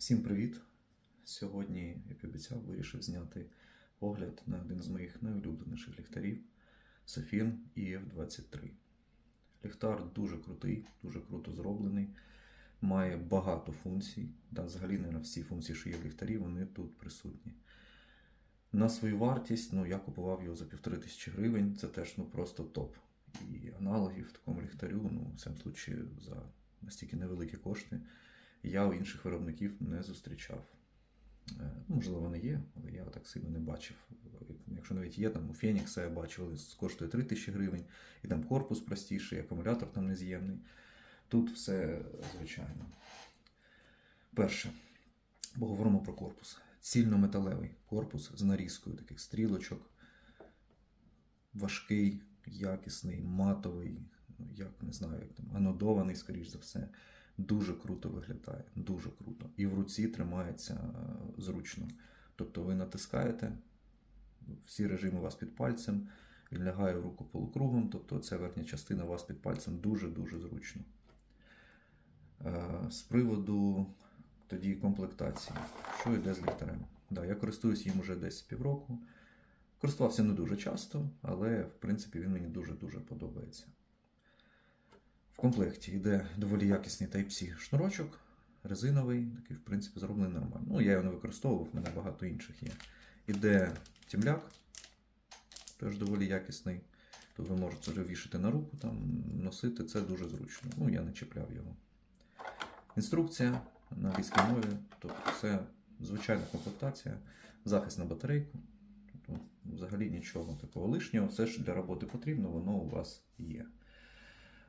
Всім привіт! Сьогодні, як обіцяв, вирішив зняти огляд на один з моїх найулюбленіших ліхтарів Safin EF23. Ліхтар дуже крутий, дуже круто зроблений, має багато функцій. Да, взагалі не на всі функції, що є в ліхтарі, вони тут присутні. На свою вартість, ну, я купував його за півтори тисячі гривень, це теж ну, просто топ. І аналогів такому ліхтарю, ну, в цьому случаї за настільки невеликі кошти я у інших виробників не зустрічав. Е, ну, Можливо, вони є, але я так сильно не бачив. Якщо навіть є, там у Фенікса я бачив, коштує 3 тисячі гривень, і там корпус простіший, акумулятор там нез'ємний. Тут все звичайно. Перше, бо говоримо про корпус. Цільнометалевий корпус з нарізкою таких стрілочок. Важкий, якісний, матовий, ну, як не знаю, як там, анодований, скоріш за все. Дуже круто виглядає, дуже круто. І в руці тримається е, зручно. Тобто ви натискаєте, всі режими у вас під пальцем, він лягає в руку полукругом, тобто ця верхня частина у вас під пальцем дуже-дуже зручно. Е, З приводу тоді комплектації, що йде з ліхтарем. Да, я користуюсь їм уже десь півроку. Користувався не дуже часто, але в принципі він мені дуже-дуже подобається. В комплекті йде доволі якісний Type-C шнурочок, резиновий, такий, в принципі, зроблений нормально. Ну, я його не використовував, в мене багато інших є. Іде тімляк, теж доволі якісний. Тут ви можете вже на руку, там, носити, це дуже зручно. Ну, я не чіпляв його. Інструкція на англійській мові, тобто це звичайна комплектація, захист на батарейку. Тобто, взагалі нічого такого лишнього, все, що для роботи потрібно, воно у вас є.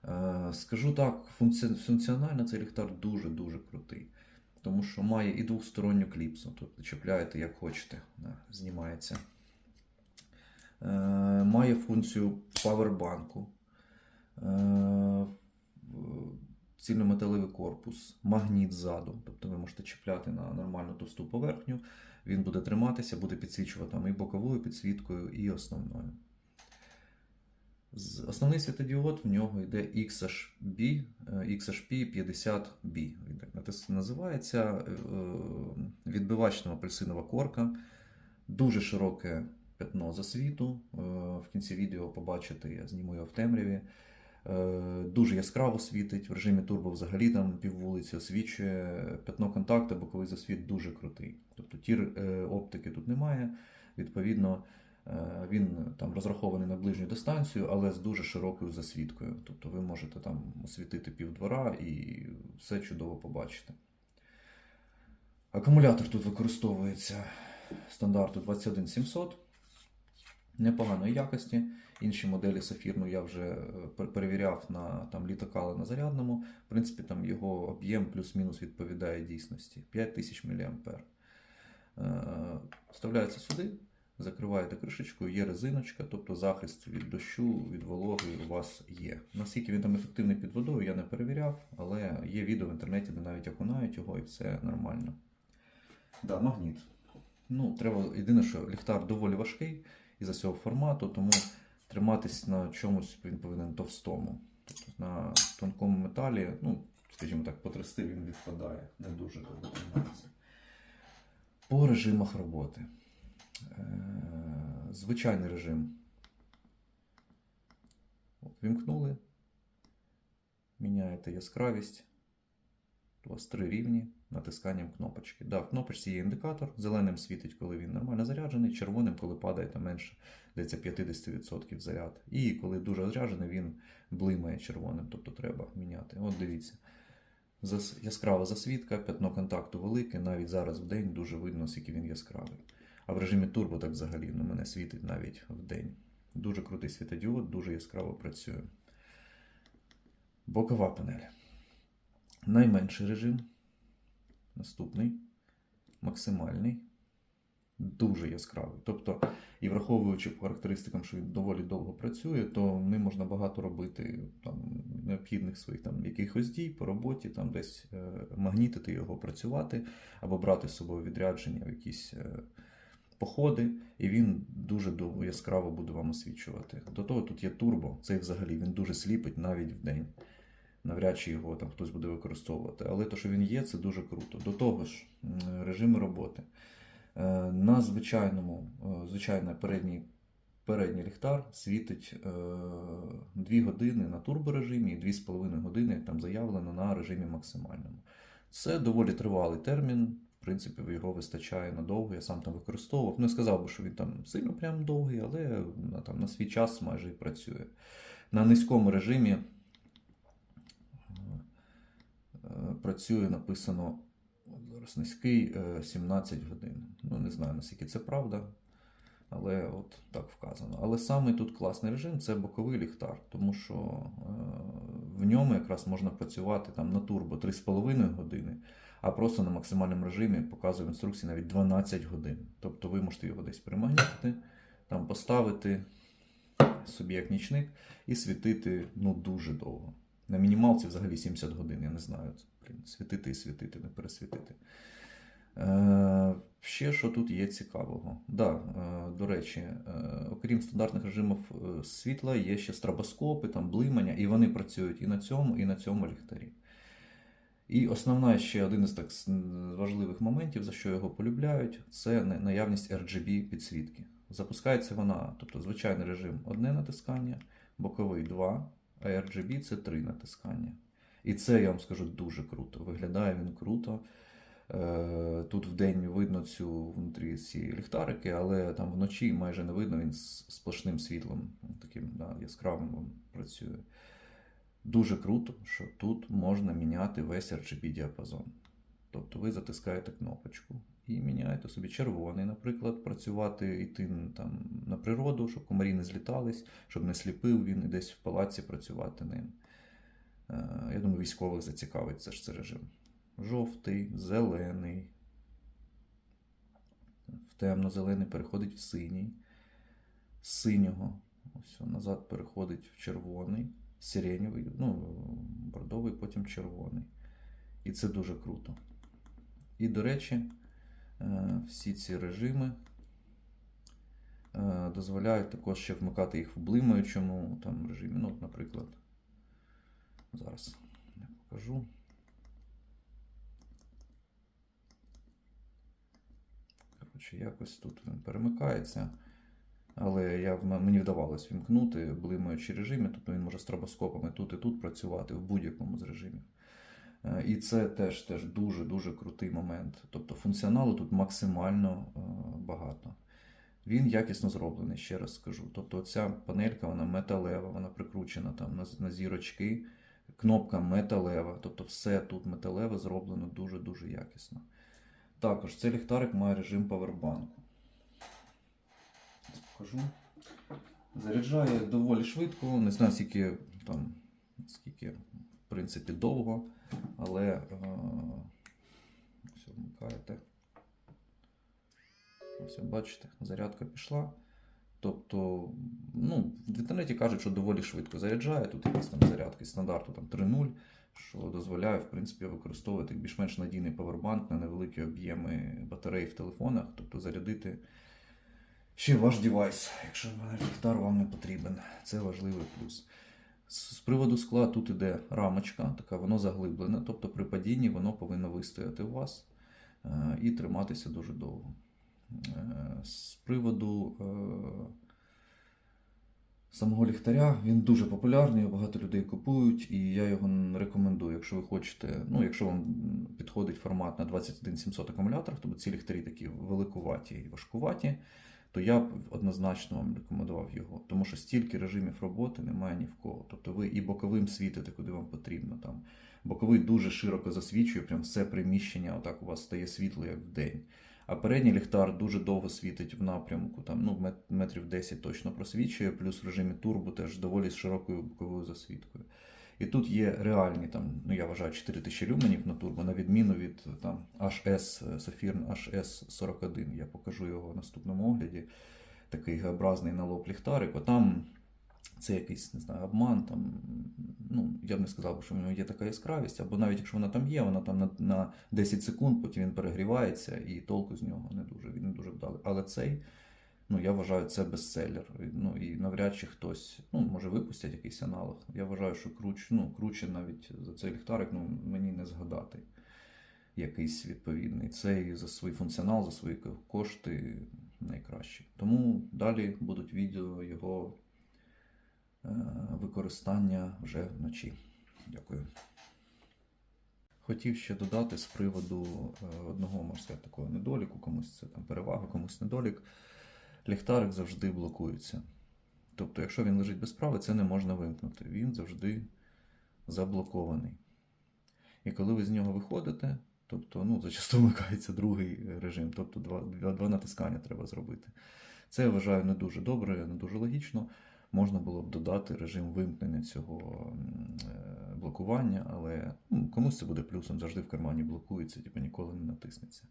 Е, Скажу так, функціонально цей ліхтар дуже-дуже крутий. Тому що має і двосторонню кліпсу, тобто чіпляєте як хочете, знімається. Е, Має функцію павербанку, е, цільнометалевий корпус, магніт ззаду. Тобто ви можете чіпляти на нормальну товсту поверхню, він буде триматися, буде підсвічувати там і боковою підсвіткою, і основною. Основний світодіод в нього йде XHB, е, XHP 50B. Він так називається. е, Відбивачна апельсинова корка, дуже широке пятно засвіту. Е, В кінці відео побачите, я зніму його в темряві. Е, Дуже яскраво світить. В режимі турбо взагалі там піввулиці освічує. Пятно контакту, боковий засвіт дуже крутий. Тобто тір е, оптики тут немає. Відповідно, Е, Він там розрахований на ближню дистанцію, але з дуже широкою засвіткою. Тобто ви можете там освітити півдвора і все чудово побачити. Акумулятор тут використовується стандарту 21700 непоганої якості. Інші моделі Сафірну я вже е, перевіряв на там, літакали на зарядному. В принципі, там його об'єм плюс-мінус відповідає дійсності 5000 мА. Е, Вставляється сюди, закриваєте кришечкою, є резиночка, тобто захист від дощу, від вологи у вас є. Наскільки він там ефективний під водою, я не перевіряв, але є відео в інтернеті, де навіть окунають його і все нормально. Да, магніт. Ну, треба, єдине, що ліхтар доволі важкий із-за цього формату, тому триматись на чомусь він повинен товстому. Тобто на тонкому металі, ну, скажімо так, потрясти він відпадає, не дуже добре тримається. По режимах роботи. Е, Звичайний режим. От, вімкнули. Міняєте яскравість. У вас три рівні натисканням кнопочки. Да, в кнопочці є індикатор. Зеленим світить, коли він нормально заряджений, червоним, коли падає там менше десь 50% заряд. І коли дуже заряджений, він блимає червоним, тобто треба міняти. От дивіться. Яскрава засвітка, пятно контакту велике, навіть зараз в день дуже видно, скільки він яскравий. А в режимі турбо так взагалі ну, мене світить навіть в день. Дуже крутий світодіод, дуже яскраво працює. Бокова панель. Найменший режим. Наступний. Максимальний. Дуже яскравий. Тобто, і враховуючи по характеристикам, що він доволі довго працює, то ним можна багато робити там, необхідних своїх там, якихось дій по роботі, там десь е, магнітити його, працювати, або брати з собою відрядження в якісь е, походи, і він дуже яскраво буде вам освічувати. До того тут є турбо, цей взагалі він дуже сліпить навіть в день. навряд чи його там хтось буде використовувати. Але те, що він є, це дуже круто. До того ж, режими роботи. Е, На звичайному, е, звичайно, передній, передній ліхтар світить е, 2 години на турборежимі і 2,5 години там заявлено на режимі максимальному. Це доволі тривалий термін. В принципі, його вистачає надовго. Я сам там використовував. Не сказав би, що він там сильно прям довгий, але на, там, на свій час майже і працює. На низькому режимі е, е, працює написано зараз низький е, 17 годин. Ну, не знаю, наскільки це правда, але от так вказано. Але саме тут класний режим це боковий ліхтар, тому що е, в ньому якраз можна працювати там на турбо 3,5 години, а просто на максимальному режимі показує в інструкції навіть 12 годин. Тобто ви можете його десь примагнітити, там поставити собі як нічник і світити ну, дуже довго. На мінімалці взагалі 70 годин, я не знаю. Блін, світити і світити, не пересвітити. Е, ще що тут є цікавого. Да, е, до речі, е, окрім стандартних режимів е, світла, є ще стробоскопи, там, блимання, і вони працюють і на цьому, і на цьому ліхтарі. І основна ще один із так важливих моментів, за що його полюбляють, це наявність RGB підсвітки. Запускається вона, тобто звичайний режим одне натискання, боковий два, а RGB це три натискання. І це, я вам скажу, дуже круто. Виглядає він круто. Е, Тут вдень видно цю внутрі ці ліхтарики, але там вночі майже не видно, він з сплошним світлом, таким да, яскравим працює. Дуже круто, що тут можна міняти весь RGB діапазон. Тобто ви затискаєте кнопочку і міняєте собі червоний, наприклад, працювати, йти там, на природу, щоб комарі не злітались, щоб не сліпив він і десь в палаці працювати ним. Е, Я думаю, військових зацікавить це ж цей режим. Жовтий, зелений. В темно-зелений переходить в синій. З синього ось назад переходить в червоний, сиренєвий, ну, бордовий, потім червоний. І це дуже круто. І, до речі, е, всі ці режими е, дозволяють також ще вмикати їх в блимаючому там, режимі. Ну, наприклад, зараз я покажу. Коротше, якось тут він перемикається. Але я, мені вдавалось вімкнути блимаючі режими, тобто він може стробоскопами тут і тут працювати в будь-якому з режимів. Е, І це теж, теж дуже-дуже крутий момент. Тобто функціоналу тут максимально е, багато. Він якісно зроблений, ще раз скажу. Тобто ця панелька вона металева, вона прикручена там на, на зірочки, кнопка металева. Тобто все тут металеве зроблено дуже-дуже якісно. Також цей ліхтарик має режим павербанку. Покажу. Заряджає доволі швидко, не знаю, скільки там, скільки, в принципі, довго, але е, ось вмикаєте. Ось бачите, зарядка пішла. Тобто, ну, в інтернеті кажуть, що доволі швидко заряджає. Тут якісь там зарядки стандарту там 3.0, що дозволяє, в принципі, використовувати більш-менш надійний павербанк на невеликі об'єми батарей в телефонах, тобто зарядити ще ваш девайс, якщо ліхтар вам не потрібен. Це важливий плюс. З приводу скла тут іде рамочка, така воно заглиблене, тобто при падінні воно повинно вистояти у вас е, і триматися дуже довго. Е, З приводу е, самого ліхтаря, він дуже популярний, багато людей купують, і я його рекомендую, якщо ви хочете, ну, якщо вам підходить формат на 21700 акумулятор, тобто ці ліхтарі такі великуваті і важкуваті, то я б однозначно вам рекомендував його, тому що стільки режимів роботи немає ні в кого. Тобто ви і боковим світите, куди вам потрібно. Там. Боковий дуже широко засвічує, прям все приміщення, отак у вас стає світло, як вдень. А передній ліхтар дуже довго світить в напрямку, там, ну, метрів 10 точно просвічує, плюс в режимі турбо теж доволі з широкою боковою засвіткою. І тут є реальні, там, ну я вважаю, 4000 люменів на турбо, на відміну від там, HS, Saphirn HS41. Я покажу його в наступному огляді. Такий Г-образний на ліхтарик. Бо там це якийсь, не знаю, обман. Там, ну, я б не сказав, що в нього є така яскравість, або навіть якщо вона там є, вона там на, на 10 секунд, потім він перегрівається і толку з нього не дуже, він не дуже вдалий. Але цей Ну, я вважаю, це бестселер. І, Ну і навряд чи хтось, ну, може, випустять якийсь аналог. Я вважаю, що круч, ну, круче навіть за цей ліхтарик, ну, мені не згадати якийсь відповідний. Цей за свій функціонал, за свої кошти найкращий. Тому далі будуть відео його е, використання вже вночі. Дякую. Хотів ще додати з приводу е, одного, можна сказати, такого недоліку, комусь це там перевага, комусь недолік. Ліхтарик завжди блокується. Тобто, якщо він лежить без справи, це не можна вимкнути. Він завжди заблокований. І коли ви з нього виходите, тобто, ну, зачасту вмикається другий режим, тобто два, два, два натискання треба зробити. Це я вважаю не дуже добре, не дуже логічно. Можна було б додати режим вимкнення цього е, блокування, але ну, комусь це буде плюсом, завжди в кармані блокується, типу ніколи не натиснеться.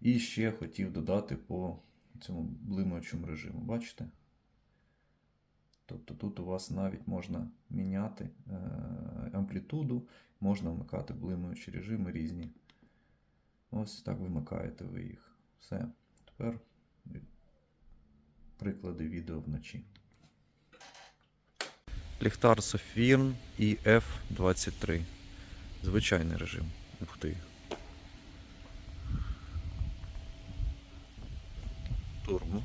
І ще хотів додати по цьому блимаючому режиму. Бачите? Тобто тут у вас навіть можна міняти е, амплітуду, можна вмикати блимаючі режими різні. Ось так вимикаєте ви їх. Все. Тепер приклади відео вночі. Ліхтар Sofirn EF23. Звичайний режим. Ух ти. Турбо.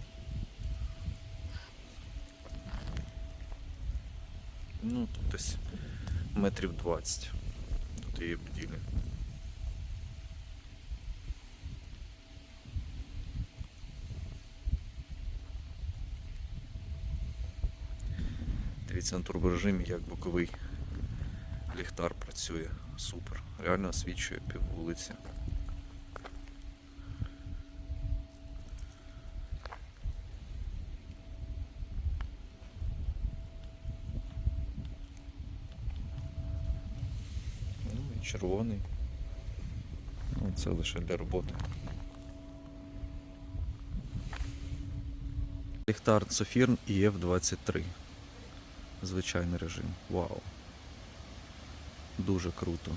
Ну, тут десь метрів 20 до тієї будівлі. Дивіться на турборежимі, як боковий ліхтар працює. Супер. Реально освічує пів вулиці. Ну і червоний. Ну, це лише для роботи. Ліхтар Sofirn EF23. Звичайний режим. Вау. Дуже круто.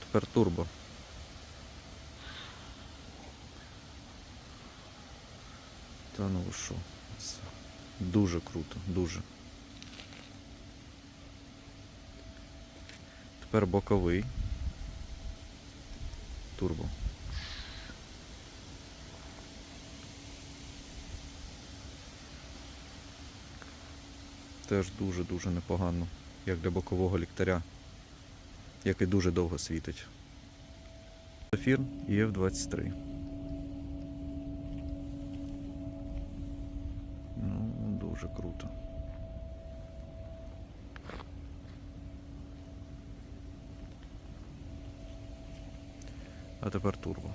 Тепер турбо. Та ну що? Дуже круто, дуже. Тепер боковий. Турбо. Теж дуже-дуже непогано, як для бокового ліхтаря, який дуже довго світить. Ефір EF23. Ну, дуже круто. А тепер турбо.